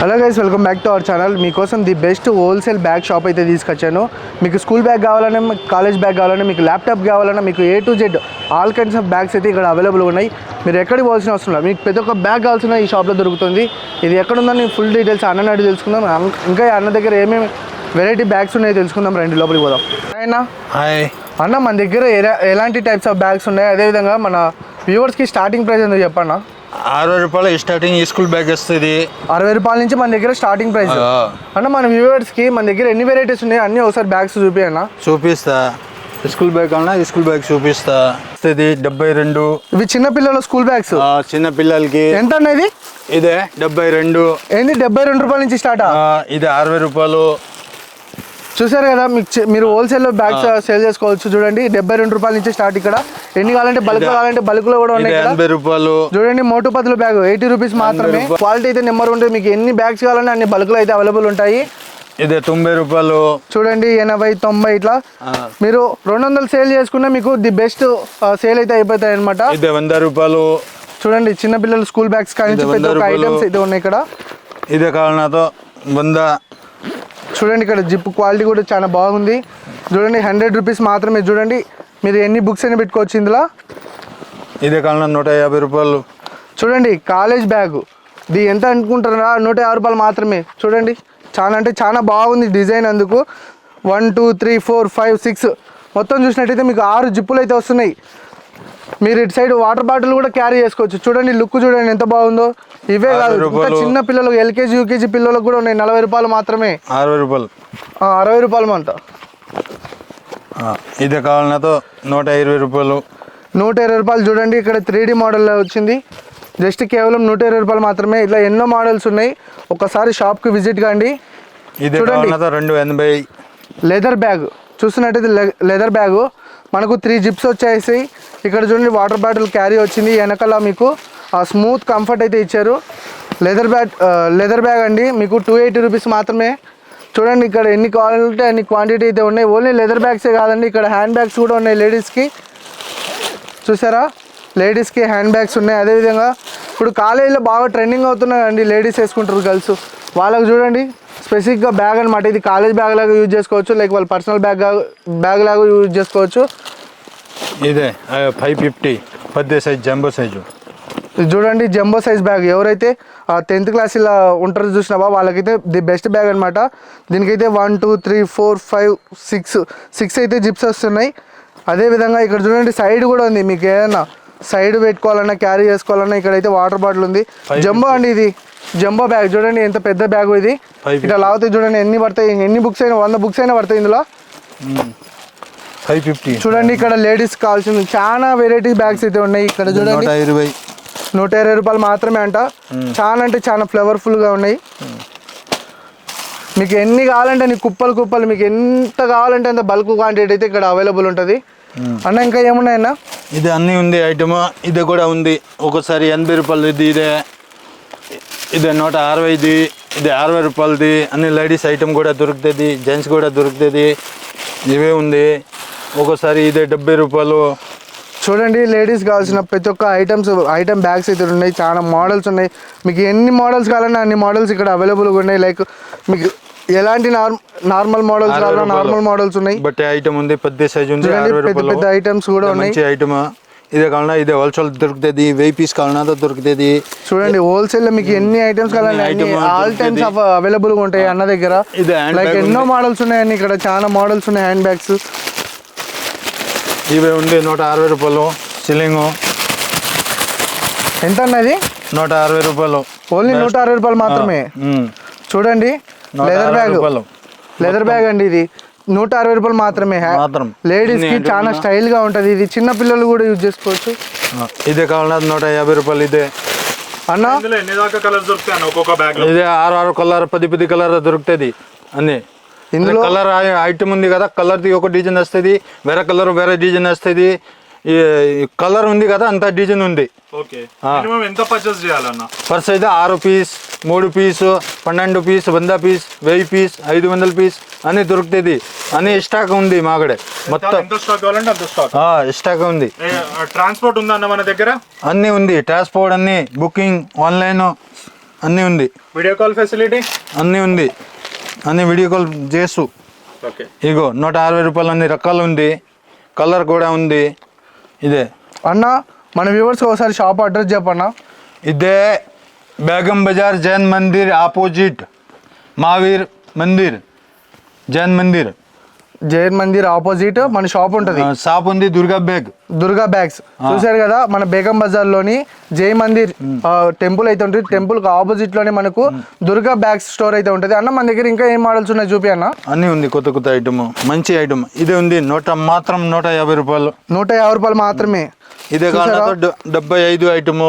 Hello guys welcome back to our channel మీకోసం the best wholesale bag shop అయితే తీసుకొచ్చాను. మీకు స్కూల్ బ్యాగ్ కావాలన్నా మీకు కాలేజ్ బ్యాగ్ కావాలన్నా మీకు ల్యాప్టాప్ కావాలన్నా మీకు A to Z all kinds of bags అయితే ఇక్కడ అవైలబుల్ ఉన్నాయి. మీరు ఎక్కడికి పోవాల్సిన అవసరం లేదు. మీకు ప్రతి ఒక్క బ్యాగ్ కావాల్సిన ఈ షాప్లో దొరుకుతుంది. ఇది ఎక్కడ ఉందని ఫుల్ డీటెయిల్స్ అన్న అడిగి తెలుసుకుందాం. ఇంకా అన్న దగ్గర ఏమేమి వెరైటీ బ్యాగ్స్ ఉన్నాయో తెలుసుకుందాం. రండి లోపలికి పోదాం. అయినా హాయ్ అన్న మన దగ్గర ఎలా- ఎలాంటి టైప్స్ ఆఫ్ బ్యాగ్స్ ఉన్నాయి? అదేవిధంగా మన వ్యూవర్స్కి స్టార్టింగ్ ప్రైస్ ఎందుకు చెప్పన్నా? అరవై రూపాయలు స్టార్టింగ్ స్కూల్ బ్యాగ్ వస్తుంది. అరవై రూపాయల నుంచి మన దగ్గర స్టార్టింగ్ ప్రైస్. అన్న మన వ్యూవర్స్కి మన దగ్గర ఎన్ని వెరైటీస్ ఉన్నాయి? అన్ని ఒకసారి బ్యాగ్స్ చూపియన్న చూపిస్తా. స్కూల్ బ్యాగ్ అన్నా స్కూల్ బ్యాగ్ చూపిస్తా. వస్తుంది డెబ్బై రెండు. ఇవి చిన్న పిల్లల స్కూల్ బ్యాగ్స్ చిన్న పిల్లలకి. ఎంత అనేది ఇదే? డెబ్బై రెండు. ఏంది డెబ్బై రెండు రూపాయల నుంచి స్టార్ట్ ఇది అరవై రూపాయలు. చూసారు కదా మీకు మీరు హోల్సేల్ బ్యాగ్స్ సేల్ చేసుకోవచ్చు చూడండి. డెబ్బై రెండు రూపాయల నుంచి స్టార్ట్ ఇక్కడ. ఎన్ని కావాలంటే బల్క్? కావాలంటే బల్క్లో కూడా ఉన్నాయి ఎనభై రూపాయలు. చూడండి మోటు పదులు బ్యాగ్ ఎయిటీ రూపీస్ మాత్రమే. క్వాలిటీ అయితే నెంబర్ ఉంటుంది. మీకు ఎన్ని బ్యాగ్స్ కావాలంటే అన్ని బల్క్లో అయితే అవైలబుల్ ఉంటాయి. ఇది తొంభై రూపాయలు. చూడండి ఎనభై తొంభై ఇట్లా. మీరు రెండు వందలు సేల్ చేసుకున్నా మీకు ది బెస్ట్ సేల్ అయితే అయిపోతాయి అనమాట ఇది వంద రూపాయలు. చూడండి చిన్న పిల్లలు స్కూల్ బ్యాగ్స్ కానీ. ఐటమ్స్ అయితే ఉన్నాయి ఇక్కడ. ఇదే కావాలన్నాతో వంద. చూడండి ఇక్కడ జిప్ క్వాలిటీ కూడా చాలా బాగుంది. చూడండి హండ్రెడ్ రూపీస్ మాత్రమే. చూడండి మీరు ఎన్ని బుక్స్ అయినా పెట్టుకోవచ్చు ఇందులో. ఇదే కావాలన్నా నూట యాభై రూపాయలు. చూడండి కాలేజ్ బ్యాగ్. ఇది ఎంత అనుకుంటారా? నూట యాభై రూపాయలు మాత్రమే. చూడండి. చాలా అంటే చాలా బాగుంది డిజైన్ అందుకు. One two three four five six. మొత్తం చూసినట్టయితే మీకు ఆరు జిప్పులు అయితే వస్తున్నాయి. మీరు ఇటు సైడ్ వాటర్ బాటిల్ కూడా క్యారీ చేసుకోవచ్చు. చూడండి లుక్ చూడండి ఎంత బాగుందో. ఇవే కాదు ఇంకా. చిన్న పిల్లలకు ఎల్కేజీ యూకేజీ పిల్లలకు కూడా ఉన్నాయి. నలభై రూపాయలు మాత్రమే. అరవై రూపాయలు. అరవై రూపాయలు అంట ఇదే కావాలన్నాతో నూట ఇరవై రూపాయలు. నూట ఇరవై రూపాయలు చూడండి ఇక్కడ త్రీ డీ మోడల్లో వచ్చింది. జస్ట్ కేవలం నూట ఇరవై రూపాయలు మాత్రమే. ఇట్లా ఎన్నో మోడల్స్ ఉన్నాయి. ఒకసారి షాప్కి విజిట్ కాండి. చూడండి. రెండు ఎనభై. Leather bag. చూస్తున్నట్టయితే లెదర్ బ్యాగు. మనకు త్రీ జిప్స్ వచ్చేసి ఇక్కడ చూడండి వాటర్ బాటిల్ క్యారీ వచ్చింది. వెనకాల మీకు ఆ స్మూత్ కంఫర్ట్ అయితే ఇచ్చారు. లెదర్ బ్యాగ్ లెదర్ బ్యాగ్ అండి. మీకు టూ ఎయిటీ రూపీస్ మాత్రమే. చూడండి ఇక్కడ ఎన్ని క్వాలిటీ అన్ని క్వాంటిటీ అయితే ఉన్నాయి. ఓన్లీ లెదర్ బ్యాగ్సే కాదండి ఇక్కడ హ్యాండ్ బ్యాగ్స్ కూడా ఉన్నాయి లేడీస్కి చూసారా? లేడీస్కి హ్యాండ్ బ్యాగ్స్ ఉన్నాయి. అదేవిధంగా ఇప్పుడు కాలేజీలో బాగా ట్రెండింగ్ అవుతున్నాయండి లేడీస్ వేసుకుంటారు గర్ల్స్ వాళ్ళకి చూడండి స్పెసిఫిక్గా బ్యాగ్ అనమాట ఇది కాలేజ్ బ్యాగ్ లాగా యూజ్ చేసుకోవచ్చు. లైక్ వాళ్ళ పర్సనల్ బ్యాగ్ బ్యాగ్ లాగా యూజ్ చేసుకోవచ్చు. ఇదే ఫైవ్ ఫిఫ్టీ పెద్ద సైజ్ జంబో సైజు చూడండి జంబో సైజ్ బ్యాగ్ ఎవరైతే టెన్త్ క్లాస్ ఇలా ఉంటారో చూసినావా వాళ్ళకైతే ది బెస్ట్ బ్యాగ్ అనమాట దీనికైతే one two three four five six six అయితే జిప్స్ వస్తున్నాయి. అదేవిధంగా ఇక్కడ చూడండి సైడ్ కూడా ఉంది మీకు ఏదైనా. సైడ్ పెట్టుకోవాలన్నా క్యారీ చేసుకోవాలన్నా ఇక్కడైతే వాటర్ బాటిల్ ఉంది. జంబో అండి ఇది. జంబో బ్యాగ్ చూడండి ఎంత పెద్ద బ్యాగ్ ఇది. ఇట్లా లాగితే చూడండి ఎన్ని పడతాయి ఎన్ని బుక్స్ అయినా వంద బుక్స్ అయినా పడతాయి ఇందులో. Five fifty. చూడండి ఇక్కడ లేడీస్ కావాల్సింది చాలా వెరైటీ బ్యాగ్స్ అయితే ఉన్నాయి. ఇక్కడ చూడండి. నూట ఇరవై. నూట ఇరవై రూపాయలు మాత్రమే అంట. చాలా అంటే చాలా ఫ్లేవర్ఫుల్గా ఉన్నాయి. మీకు ఎన్ని కావాలంటే అన్ని కుప్పలు కుప్పలు మీకు ఎంత కావాలంటే అంత బల్క్ క్వాంటిటీ అయితే ఇక్కడ అవైలబుల్ ఉంటుంది. అన్న ఇంకా ఏమున్నాయన్నా ఇది అన్నీ ఉంది ఐటమ్ ఇది కూడా ఉంది. ఒకసారి ఎనభై రూపాయలు ఇది ఇదే. ఇది నూట అరవైది ఇది అరవై రూపాయలది. అన్ని లేడీస్ ఐటమ్ కూడా దొరుకుతుంది జెంట్స్ కూడా దొరుకుతుంది. ఇవే ఉంది. ఒకసారి ఇదే డెబ్బై రూపాయలు. చూడండి లేడీస్ కావాల్సిన ప్రతి ఒక్క ఐటమ్స్ ఐటమ్ బ్యాగ్స్ అయితే ఉన్నాయి. చాలా మోడల్స్ ఉన్నాయి. మీకు ఎన్ని మోడల్స్ కావాలన్నా అన్ని మోడల్స్ ఇక్కడ అవైలబుల్గా ఉన్నాయి. లైక్ మీకు ఎలాంటి నార్మ్ నార్మల్ మోడల్స్ కావాలన్నా. నార్మల్ మోడల్స్ ఉన్నాయి. బట్టే ఐటమ్ ఉంది? పెద్ద సైజ్ ఉంది. పెద్ద పెద్ద ఐటమ్స్ కూడా ఉన్నాయి. ఐటమ్? ఇదే కావాలన్నా ఇదే హోల్సేల్ దొరుకుతుంది వెయ్యి పీస్ కావాలన్నా దొరుకుతుంది. చూడండి హోల్సేల్లో మీకు ఎన్ని ఐటమ్స్ item ఆల్ టైమ్స్ అవైలబుల్గా ఉంటాయి అన్న దగ్గర. లైక్ ఎన్నో. మోడల్స్ ఉన్నాయండి. ఇక్కడ చాలా మోడల్స్ ఉన్నాయి హ్యాండ్ బ్యాగ్స్ ఇవే ఉంది నూట అరవై రూపాయలు సిలింగ్ ఎంత అన్నది నూట అరవై రూపాయలు. ఓన్లీ నూట అరవై రూపాయలు మాత్రమే. చూడండి లెదర్ బ్యాగ్. లెదర్ బ్యాగ్ అండి ఇది. నూట అరవై రూపాయలు మాత్రమే. మాత్రం. లేడీస్కి చాలా? స్టైల్గా ఉంటది ఇది. చిన్న పిల్లలు కూడా యూజ్ చేసుకోవచ్చు. ఇదే కావాలన్నా నూట యాభై రూపాయలు ఇదే. అన్న? ఇందులో ఎన్ని దాకా కలర్స్ దొరుకుతాయి అన్న ఒక్కొక్క బ్యాగ్లో? ఇదే ఆరు ఆరు కలర్ పది పది కలర్ దొరుకుతుంది అన్ని. ఇందులో కలర్ ఐటమ్ ఉంది కదా కలర్ ది ఒక డిజైన్ వస్తుంది వేరే కలర్ వేరే డిజైన్ వస్తుంది. ఈ కలర్ ఉంది కదా అంత డిజైన్ ఉంది. ఎంత పర్చేస్ చేయాలన్న? ఫస్ట్ అయితే ఆరు పీస్ మూడు పీస్ పన్నెండు పీస్ వంద పీస్ వెయ్యి పీస్ ఐదు వందల పీస్ అన్ని దొరుకుతుంది. అన్ని స్టాక్ ఉంది మాకడే మొత్తం. ఎంత స్టాక్ ఉంది. ట్రాన్స్పోర్ట్ ఉందా అన్న మన దగ్గర? అన్నీ ఉంది. ట్రాన్స్పోర్ట్ అన్ని బుకింగ్ ఆన్లైన్ అన్నీ ఉంది. వీడియో కాల్ ఫెసిలిటీ అన్నీ ఉంది. అన్ని వీడియో కాల్ చేసు ఓకే. ఇగో నూట అరవై రూపాయలు అన్ని రకాలు ఉంది. కలర్ కూడా ఉంది. ఇదే. అన్న మన వ్యూవర్స్ ఒకసారి షాప్ అడ్రస్ చెప్పన్నా. ఇదే బేగం బజార్ జైన్ మందిర్ ఆపోజిట్ మహావీర్ మందిర్. జైన్ మందిర్. జైన్ మందిర్ ఆపోజిట్ మన షాప్ ఉంటుంది. షాప్ ఉంది దుర్గా బేగ్ దుర్గా బ్యాగ్స్. చూసారు కదా మన బేగం బజార్లోని జై మందిర్ టెంపుల్ అయితే ఉంటుంది. టెంపుల్కి ఆపోజిట్లోనే మనకు దుర్గా బ్యాగ్స్ స్టోర్ అయితే ఉంటుంది. అన్న మన దగ్గర ఇంకా ఏం మోడల్స్ ఉన్నాయి చూపి అన్న? అన్నీ ఉంది కొత్త కొత్త ఐటమ్ మంచి ఐటమ్ ఇదే ఉంది నూట మాత్రం నూట యాభై రూపాయలు. నూట యాభై రూపాయలు మాత్రమే. ఇదే కారణంతో డెబ్బై ఐదు ఐటము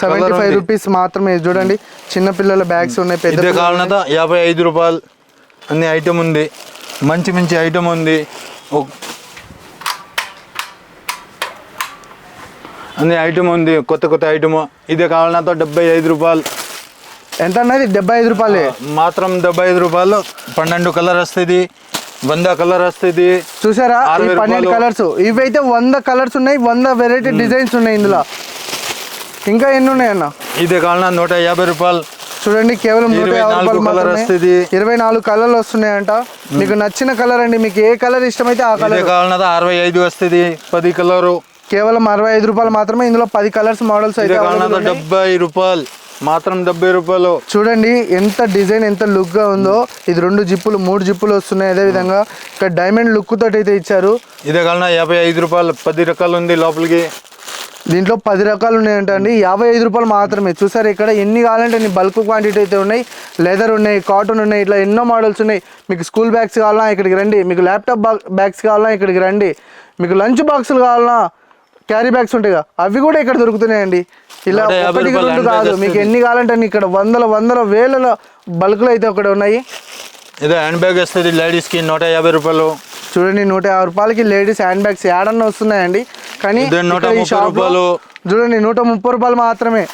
సెవెంటీ ఫైవ్. రూపీస్ మాత్రమే. చూడండి చిన్న పిల్లల బ్యాగ్స్ ఉన్నాయి పెద్ద కారణంతో యాభై ఐదు రూపాయలు అన్ని ఐటమ్ ఉంది. మంచి మంచి ఐటమ్ ఉంది. అన్ని ఐటమ్ ఉంది కొత్త కొత్త ఐటమ్. ఇదే కావాలన్నతో డెబ్బై ఐదు రూపాయలు. ఎంత అన్నది? డెబ్బై ఐదు రూపాయలే? మాత్రం డెబ్బై ఐదు రూపాయలు. పన్నెండు కలర్ వస్తుంది వంద కలర్ వస్తుంది. చూసారా? పన్నెండు. కలర్స్. ఇవైతే వంద కలర్స్ ఉన్నాయి వంద వెరైటీ డిజైన్స్ ఉన్నాయి ఇందులో. ఇంకా ఎన్ని ఉన్నాయి అన్న ఇదే కావాలన్నా నూట యాభై రూపాయలు. చూడండి కేవలం నూట ఇరవై యాభై. ఇరవై నాలుగు కలర్లు వస్తున్నాయంట. మీకు నచ్చిన కలర్ అండి మీకు ఏ కలర్ ఇష్టమైతే ఆ కలర్. కావాలన్నా అరవై ఐదు వస్తుంది పది కలరు. కేవలం అరవై ఐదు రూపాయలు మాత్రమే ఇందులో పది కలర్స్ మోడల్స్ అయితే. డెబ్బై రూపాయలు. మాత్రం డెబ్బై రూపాయలు. చూడండి ఎంత డిజైన్ ఎంత లుక్గా ఉందో. ఇది రెండు జిప్పులు మూడు జిప్పులు వస్తున్నాయి అదే విధంగా ఇక్కడ డైమండ్ లుక్ తోటి అయితే ఇచ్చారు. ఇదే కావాలన్నా యాభై ఐదు రూపాయలు పది రకాలు ఉంది లోపలికి. దీంట్లో పది రకాలు ఉన్నాయంట అండి. యాభై ఐదు రూపాయలు మాత్రమే. చూసారు ఇక్కడ ఎన్ని కావాలంటే అన్ని బల్క్ క్వాంటిటీ అయితే ఉన్నాయి. లెదర్ ఉన్నాయి కాటన్ ఉన్నాయి ఇట్లా ఎన్నో మోడల్స్ ఉన్నాయి. మీకు స్కూల్ బ్యాగ్స్ కావాలన్నా ఇక్కడికి రండి. మీకు ల్యాప్టాప్ బ్యాగ్స్ కావాలన్నా ఇక్కడికి రండి. మీకు లంచ్ బాక్సులు కావాలన్నా క్యారీ బ్యాగ్స్ ఉంటాయి కదా, అవి కూడా ఇక్కడ దొరుకుతున్నాయండి. ఇలా నూట యాభై ఒకటి రూపాయలు రెండు hand bag కాదు మీకు. ఎన్ని కావాలంటే ఇక్కడ వందల వందల వేల బల్క్లు అయితే ఒకటి ఉన్నాయి. ఇదే హ్యాండ్ బ్యాగ్ వస్తుంది లేడీస్కి నూట యాభై రూపాయలు. చూడండి నూట యాభై రూపాయలకి లేడీస్ హ్యాండ్ బ్యాగ్స్ ఏడన్నా వస్తున్నాయండి. కానీ నూట రూపాయలు. చూడండి నూట ముప్పై రూపాయలు మాత్రమే.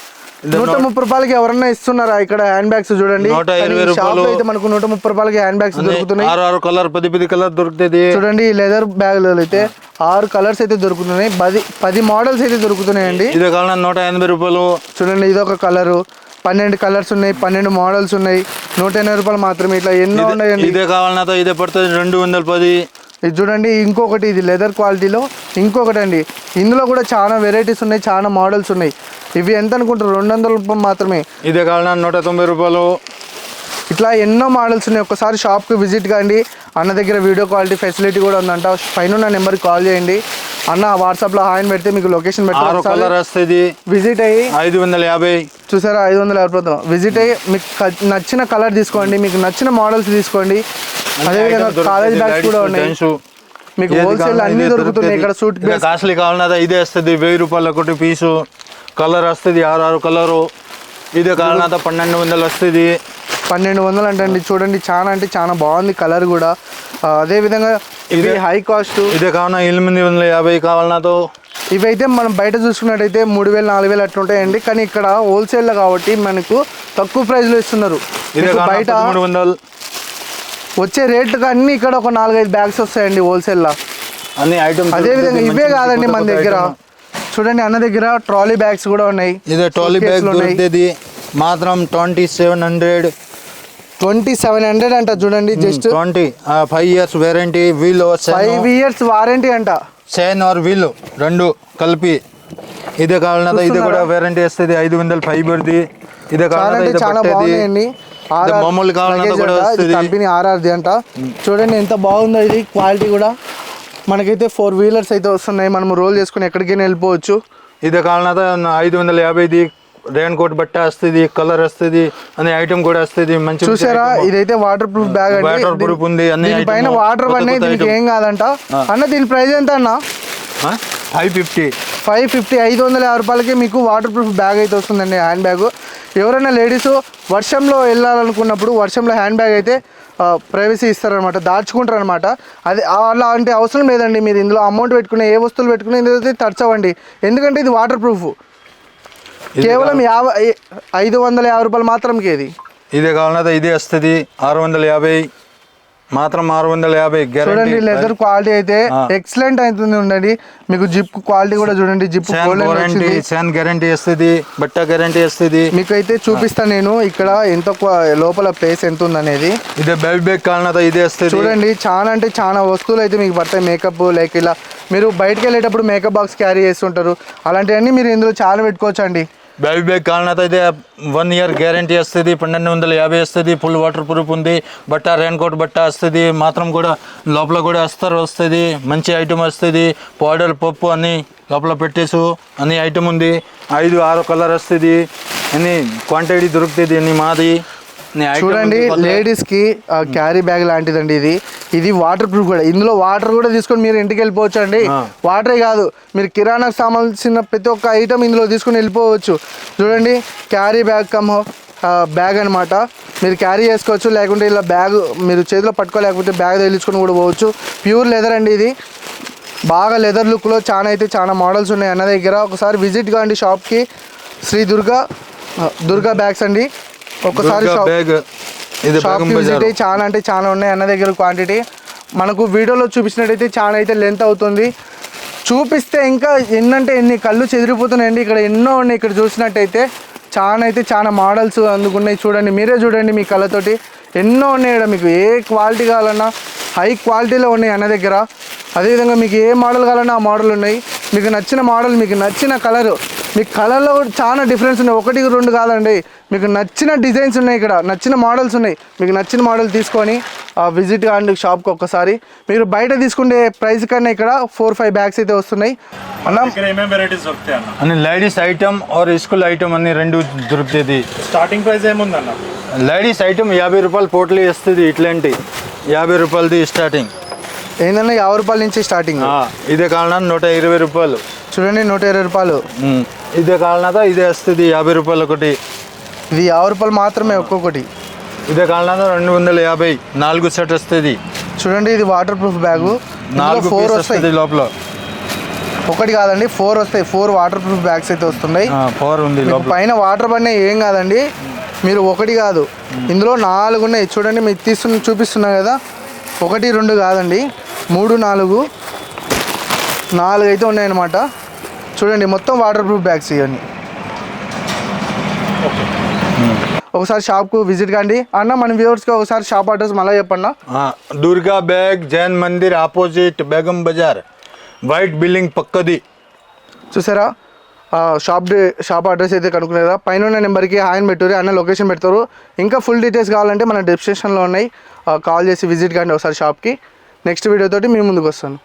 నూట ముప్పై రూపాయలకి ఎవరన్నా ఇస్తున్నారా? ఇక్కడ హ్యాండ్ బ్యాగ్స్ చూడండి. నూట ఇరవై రూపాయలు. అయితే మనకు నూట ముప్పై రూపాయలకి హ్యాండ్ బ్యాగ్స్ దొరుకుతున్నాయి. ఆరు ఆరు కలర్ పది పది కలర్ దొరుకుతుంది చూడండి ఈ లెదర్ బ్యాగ్లో అయితే ఆరు కలర్స్ అయితే దొరుకుతున్నాయి. పది పది మోడల్స్ అయితే దొరుకుతున్నాయండి. ఇదే కావాలన్నా నూట ఎనభై రూపాయలు. చూడండి ఇదొక కలరు. పన్నెండు కలర్స్ ఉన్నాయి పన్నెండు మోడల్స్ ఉన్నాయి. నూట ఎనభై రూపాయలు మాత్రమే ఇట్లా ఎన్నో ఇదే- ఉన్నాయండి. ఇదే కావాలన్నా ఇదే పడుతుంది. రెండు వందల పది. ఇది చూడండి ఇంకొకటి ఇది లెదర్ క్వాలిటీలో ఇంకొకటి అండి. ఇందులో కూడా చాలా వెరైటీస్ ఉన్నాయి చాలా మోడల్స్ ఉన్నాయి. ఇవి ఎంత అనుకుంటారు? రెండు వందల రూపాయలు మాత్రమే. ఇదే కావాలన్నా నూట తొంభై రూపాయలు. ఇట్లా ఎన్నో మోడల్స్ ఉన్నాయి. ఒకసారి షాప్కి విజిట్ కాండి. అన్న దగ్గర వీడియో క్వాలిటీ ఫెసిలిటీ కూడా ఉందంట. పైన ఉన్న నెంబర్కి కాల్ చేయండి. అన్న వాట్సాప్లో హాయ్ అని పెడితే మీకు లొకేషన్ పెట్టి కలర్ వస్తుంది విజిట్ అయ్యి ఐదు వందల యాభై. చూసారా? ఐదు వందల యాభై విజిట్ అయ్యి మీకు నచ్చిన కలర్ తీసుకోండి. మీకు నచ్చిన మోడల్స్ తీసుకోండి. అదేవిధంగా కాలేజ్ బ్యాగ్స్ కూడా ఉన్నాయి. మీకు హోల్సేల్ అన్ని దొరుకుతున్నాయి. ఇక్కడ సూట్ కాస్ట్లీ కావాలన్నా ఇదే వస్తుంది. వెయ్యి రూపాయలు ఒకటి పీసు కలర్ వస్తుంది ఆరు ఆరు కలరు ఇదే కావాలన్నా పన్నెండు వందలు వస్తుంది. పన్నెండు వందలు అంటే చూడండి చాలా అంటే చాలా బాగుంది కలర్ కూడా. అదే విధంగా ఇదే- హై కాస్ట్ ఇదే కావాలన్నా ఎనిమిది వందల యాభై కావాలన్నాతో ఇవైతే మనం బయట చూసుకున్నట్టయితే మూడు వేలు నాలుగు వేలు అట్లా ఉంటాయండి. కానీ ఇక్కడ హోల్సేల్లో కాబట్టి మనకు తక్కువ ప్రైస్లో ఇస్తున్నారు. బయట పదమూడు వందలు. వచ్చే రేట్లకు అన్ని ఇక్కడ ఒక నాలుగైదు బ్యాగ్స్ వస్తాయండి హోల్సేల్లో అన్ని ఐటమ్స్ అదే విధంగా ఇవే కాదండి మన దగ్గర. చూడండి అన్న దగ్గర ట్రాలీ బ్యాగ్స్ కూడా ఉన్నాయి. ఇదే ట్రాలీ బ్యాగ్ ఉన్నాయి. దొరుకుతుంది మాత్రం twenty seven hundred twenty seven hundred అంట చూడండి just twenty five years warranty wheel five years warranty అంట. చైన్ ఆర్ వీల్ రెండు కలిపి. ఇదే కావాలన్నా ఇది కూడా వారంటీ వస్తుంది ఐదు వందల ఫైబర్ది ఇదే కావాలన్నా ఇది చాలా బాగున్నాయండి. మామూలు కంపెనీ ఆర్ఆర్ది అంట. చూడండి ఎంత బాగుందో ఇది క్వాలిటీ కూడా. మనకైతే ఫోర్ వీలర్స్ అయితే వస్తున్నాయి. మనం రోల్ చేసుకుని ఎక్కడికైనా వెళ్ళిపోవచ్చు. ఇదే కావాలన్నా ఐదు వందల యాభైది రెయిన్ కోట్ బట్ట వస్తుంది కలర్ వస్తుంది అనే ఐటమ్ కూడా వస్తుంది. మంచి చూసారా. ఇదైతే waterproof bag Water proof ఉంది, item, వాటర్ కొత్త దీనికి. ఏం కాదంట. అన్న దీని ప్రైస్ ఎంత అన్న? ఫైవ్ ఫిఫ్టీ ఫైవ్ ఫిఫ్టీ ఐదు వందల యాభై రూపాయలకి మీకు వాటర్ ప్రూఫ్ బ్యాగ్ అయితే వస్తుందండి హ్యాండ్ బ్యాగ్ ఎవరైనా లేడీస్ వర్షంలో వెళ్ళాలనుకున్నప్పుడు వర్షంలో హ్యాండ్ బ్యాగ్ అయితే ప్రైవసీ ఇస్తారనమాట దాచుకుంటారనమాట అది అలాంటి అవసరం లేదండి మీరు ఇందులో అమౌంట్ పెట్టుకునే ఏ వస్తువులు పెట్టుకునే ఇందులో అయితే తడచవండి ఎందుకంటే ఇది వాటర్ ప్రూఫ్ కేవలం యాభై ఐదు వందల యాభై రూపాయలు మాత్రంకి ఇది. ఇదే కావాలన్నా ఇదే వస్తుంది. ఆరు వందల యాభై మాత్రం ఆరు వందల యాభై చూడండి గ్యారంటీ లెదర్ క్వాలిటీ అయితే ఎక్సలెంట్ అవుతుంది ఉండండి. మీకు జిప్ క్వాలిటీ కూడా చూడండి జిప్ వారంటీ శాన్ గ్యారంటీ వస్తుంది బట్ట గ్యారంటీ వస్తుంది. మీకు అయితే చూపిస్తాను నేను ఇక్కడ ఎంత లోపల ప్లేస్ ఎంత ఉందనేది. ఇదే బెల్ బ్యాగ్ కాలనదా ఇదే వస్తుంది. చూడండి చాలా అంటే చాలా వస్తువులు అయితే మీకు పడతాయి మేకప్ లైక్ ఇలా. మీరు బయటకు వెళ్ళేటప్పుడు మేకప్ బాక్స్ క్యారీ చేస్తుంటారు. అలాంటివన్నీ మీరు ఇందులో చాలా పెట్టుకోవచ్చు అండి బ్యాబీ బ్యాగ్ కాలనదా అయితే వన్ ఇయర్ గ్యారంటీ వస్తుంది పన్నెండు వందల యాభై వస్తుంది ఫుల్ వాటర్ ప్రూఫ్ ఉంది. బట్ట రెయిన్ కోట్ బట్ట వస్తుంది మాత్రం కూడా లోపల కూడా అస్తర్ వస్తుంది మంచి ఐటమ్ వస్తుంది పౌడర్ పప్పు అని లోపల పెట్టేసు అని ఐటమ్ ఉంది. ఐదు ఆరు కలర్ వస్తుంది అని క్వాంటిటీ దొరుకుతుంది అని మాది. చూడండి. లేడీస్కి క్యారీ బ్యాగ్ లాంటిదండి ఇది. ఇది వాటర్ ప్రూఫ్ కూడా. ఇందులో వాటర్ కూడా తీసుకొని మీరు ఇంటికి వెళ్ళిపోవచ్చు అండి. వాటరే కాదు మీరు కిరాణాకు సంబంధించిన ప్రతి ఒక్క ఐటమ్ ఇందులో తీసుకొని వెళ్ళిపోవచ్చు. చూడండి క్యారీ బ్యాగ్ కమ్ బ్యాగ్ అన్నమాట. మీరు క్యారీ చేసుకోవచ్చు లేకుంటే ఇలా బ్యాగ్ మీరు చేతిలో పట్టుకోలేకపోతే బ్యాగ్ తగిలించుకొని కూడా పోవచ్చు. ప్యూర్ లెదర్ అండి ఇది. బాగా లెదర్ లుక్లో చాలా అయితే చాలా మోడల్స్ ఉన్నాయి అన్న దగ్గర. ఒకసారి విజిట్ కాండి షాప్కి. శ్రీ దుర్గా దుర్గా బ్యాగ్స్ అండి. బ్యాగ్ ఇది బజార్. అయ్యి చాలా అంటే చాలా ఉన్నాయి అన్న దగ్గర క్వాంటిటీ మనకు వీడియోలో చూపించినట్టయితే చాలా అయితే లెంత్ అవుతుంది. చూపిస్తే ఇంకా ఎన్నంటే ఎన్ని కళ్ళు చెదిరిపోతున్నాయండి. ఇక్కడ ఎన్నో ఉన్నాయి. ఇక్కడ చూసినట్టయితే చాలా అయితే చాలా మోడల్స్ అందుకున్నాయి. చూడండి మీరే చూడండి మీ కళ్ళతోటి. ఎన్నో ఉన్నాయి ఇక్కడ మీకు. ఏ క్వాలిటీ కావాలన్నా హై క్వాలిటీలో ఉన్నాయి అన్న దగ్గర. అదేవిధంగా మీకు ఏ మోడల్ కావాలన్నా ఆ మోడల్ ఉన్నాయి. మీకు నచ్చిన మోడల్ మీకు నచ్చిన కలర్. మీ కలర్లో కూడా చాలా డిఫరెన్స్ ఉన్నాయి. ఒకటి రెండు కాదండి. మీకు నచ్చిన డిజైన్స్ ఉన్నాయి ఇక్కడ. నచ్చిన మోడల్స్ ఉన్నాయి. మీకు నచ్చిన మోడల్ తీసుకొని విజిట్ కాండి షాప్కి ఒక్కసారి. మీరు బయట తీసుకుంటే ప్రైస్ కన్నా ఇక్కడ ఫోర్ ఫైవ్ బ్యాగ్స్ అయితే వస్తున్నాయి. అన్న? Ladies item or school item అన్ని రెండు దొరుకుతుంది స్టార్టింగ్ ప్రైస్ ఏముందన్న? లేడీస్ ఐటమ్ యాభై రూపాయలు పోట్లు ఇస్తుంది ఇట్లాంటి. యాభై రూపాయలది స్టార్టింగ్ ఏంటన్నా యాభై రూపాయల నుంచి స్టార్టింగ్ ఇదే కాలనా నూట ఇరవై రూపాయలు. చూడండి నూట ఇరవై రూపాయలు. ఇదే కాలనా ఇదే వస్తుంది యాభై రూపాయలు ఒకటి. ఇది యాభై రూపాయలు మాత్రమే ఒక్కొక్కటి. ఇదే కాలనా రెండు వందల యాభై నాలుగు సెట్ వస్తుంది. చూడండి ఇది వాటర్ ప్రూఫ్ బ్యాగు నాలుగు ఫోర్ వస్తుంది లోపల. ఒకటి కాదండి ఫోర్ వస్తాయి. ఫోర్ వాటర్ ప్రూఫ్ బ్యాగ్స్ అయితే వస్తున్నాయి. పవర్ ఉంది పైన వాటర్ పడినా ఏం కాదండి మీరు ఒకటి కాదు. ఇందులో నాలుగు ఉన్నాయి. చూడండి మీకు తీస్తున్న చూపిస్తున్నా కదా. ఒకటి రెండు కాదండి. మూడు నాలుగు నాలుగు అయితే ఉన్నాయన్నమాట. చూడండి మొత్తం వాటర్ ప్రూఫ్ బ్యాగ్స్ ఇవన్నీ ఒకసారి షాప్కు విజిట్ కండి. అన్న మన వ్యూవర్స్కి ఒకసారి షాప్ అడ్రస్ మళ్ళీ చెప్పండి ఆ, Durga bag Jain Mandir opposite Begum Bazar. White building పక్కది. చూసారా? షాప్ షాప్ అడ్రస్ అయితే కనుక్కునేదా పైన ఉన్న నెంబర్కి హాయ్ అని పెట్టుర్రి అన్న లొకేషన్ పెడతారు. ఇంకా ఫుల్ డీటెయిల్స్ కావాలంటే మన డిస్క్రిప్షన్లో ఉన్నాయి. కాల్ చేసి విజిట్ కండి ఒకసారి షాప్కి నెక్స్ట్ వీడియోతోటి మీ ముందుకు వస్తాను.